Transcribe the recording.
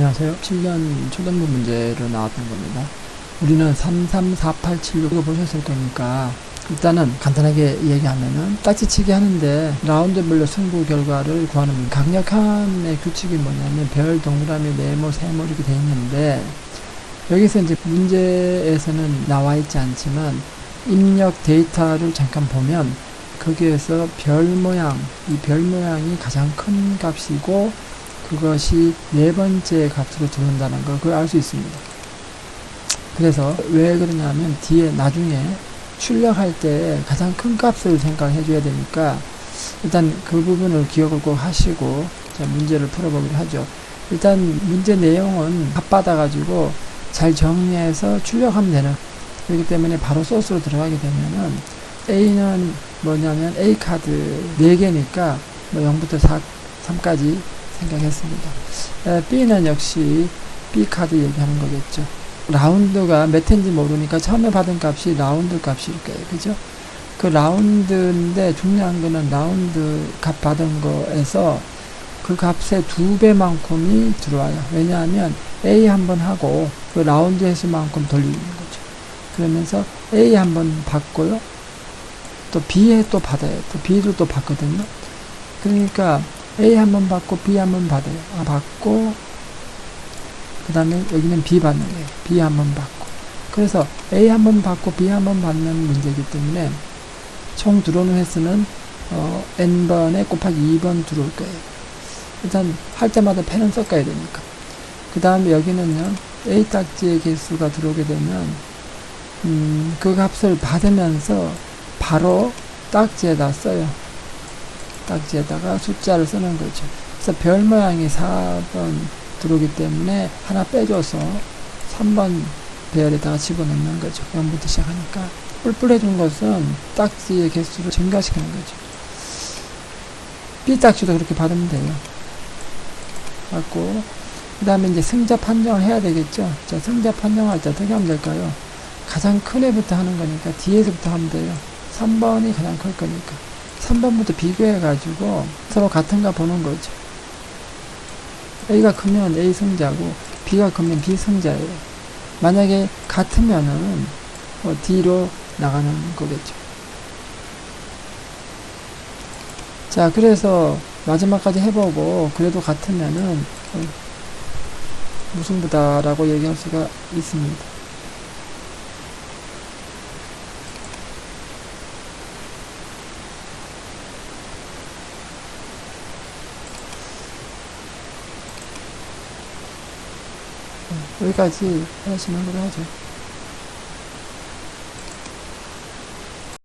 안녕하세요. 7년 초등부 문제로 나왔던 겁니다. 우리는 33487 이거 보셨을 거니까 일단은 간단하게 얘기하면은 딱지치기 하는데 라운드별로 승부 결과를 구하는 강력한의 규칙이 뭐냐면 별, 동그라미, 네모, 세모 이렇게 돼 있는데 여기서 이제 문제에서는 나와 있지 않지만 입력 데이터를 잠깐 보면 거기에서 별 모양, 이 별 모양이 가장 큰 값이고 그것이 네 번째 값으로 들어온다는 걸 그걸 알 수 있습니다. 그래서 왜 그러냐면 뒤에 나중에 출력할 때 가장 큰 값을 생각해 줘야 되니까 일단 그 부분을 기억을 꼭 하시고 자 문제를 풀어보기로 하죠. 일단 문제 내용은 값 받아 가지고 잘 정리해서 출력하면 되는 그렇기 때문에 바로 소스로 들어가게 되면은 A는 뭐냐면 A 카드 4개니까 뭐 0부터 4, 3까지 생각했습니다. 에, B는 역시 B 카드 얘기하는 거겠죠. 라운드가 몇 회인지 모르니까 처음에 받은 값이 라운드 값일 거예요. 그죠? 그 라운드인데 중요한 거는 라운드 값 받은 거에서 그 값의 두 배만큼이 들어와요. 왜냐하면 A 한 번 하고 그 라운드 횟수만큼 돌리는 거죠. 그러면서 A 한 번 받고요. 또 B에 또 받아요. 또 B를 또 받거든요. 그러니까 A 한번 받고 B 한번 받아요. 아, 받고 그 다음에 여기는 B 받는 거예요. B 한번 받고. 그래서 A 한번 받고 B 한번 받는 문제이기 때문에 총 들어오는 횟수는 어, n번에 곱하기 2번 들어올 거예요. 일단 할 때마다 펜은 섞어야 되니까. 그 다음에 여기는요. A 딱지의 개수가 들어오게 되면 음, 그 값을 받으면서 바로 딱지에다 써요. 딱지에다가 숫자를 쓰는 거죠. 그래서 별 모양이 4번 들어오기 때문에 하나 빼줘서 3번 배열에다가 집어넣는 거죠. 0부터 시작하니까. 뿔뿔해준 것은 딱지의 개수를 증가시키는 거죠. B 딱지도 그렇게 받으면 돼요. 받고, 그 다음에 이제 승자 판정을 해야 되겠죠. 자, 승자 판정할 때 어떻게 하면 될까요? 가장 큰 애부터 하는 거니까 뒤에서부터 하면 돼요. 3번이 가장 클 거니까. 3번부터 비교해가지고 서로 같은가 보는 거죠. A가 크면 A 승자고 B가 크면 B 승자예요. 만약에 같으면은 어, D로 나가는 거겠죠. 자, 그래서 마지막까지 해보고 그래도 같으면은 어, 무승부다라고 얘기할 수가 있습니다. 여기까지 하시는 걸로 하죠.